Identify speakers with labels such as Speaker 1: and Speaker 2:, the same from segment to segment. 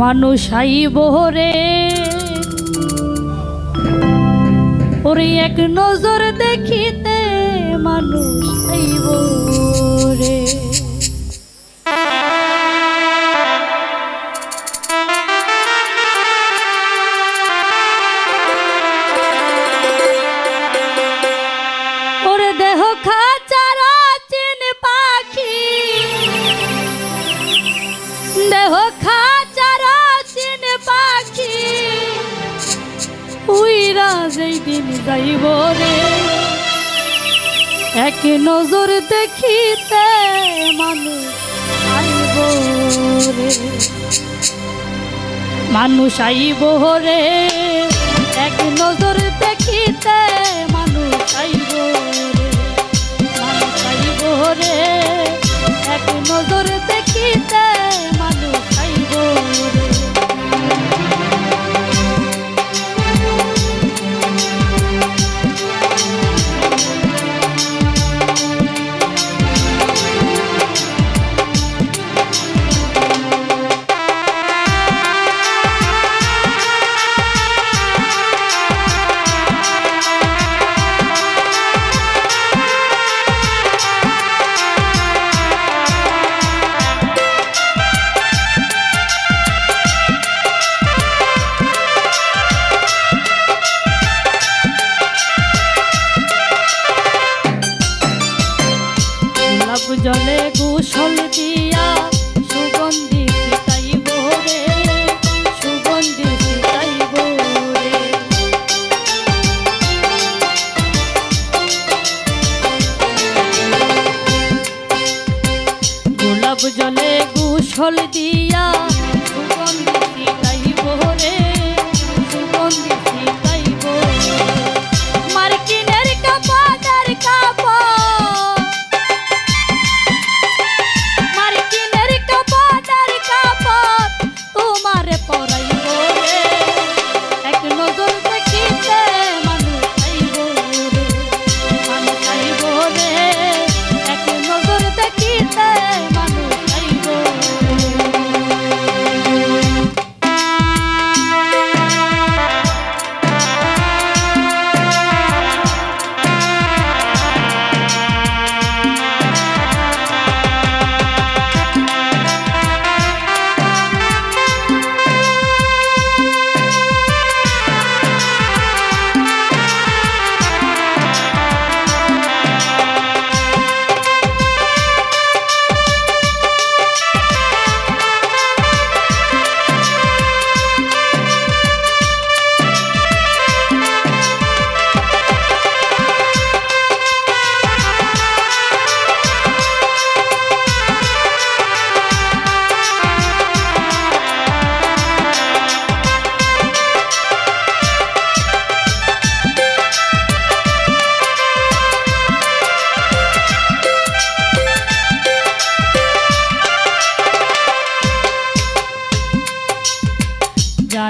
Speaker 1: মানুষ আইব রে ওরে এক নজর দেখিতে মানুষ আইব রে ওরে দেহ খাচারা যেই দিন যাইব রে। এক নজর দেখিতে মানুষ আইব রে। মানুষ আইব রে। জলে গোসল দিয়া সুগন্ধি ছিটাইব রে সুগন্ধি ছিটাইব রে। গোলাপ জলে গোসল দিয়া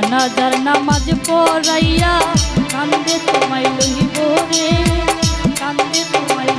Speaker 1: জানাজার নামাজ পড়াইয়া কান্দে তোমায় লইব রে কান্দে তোমায়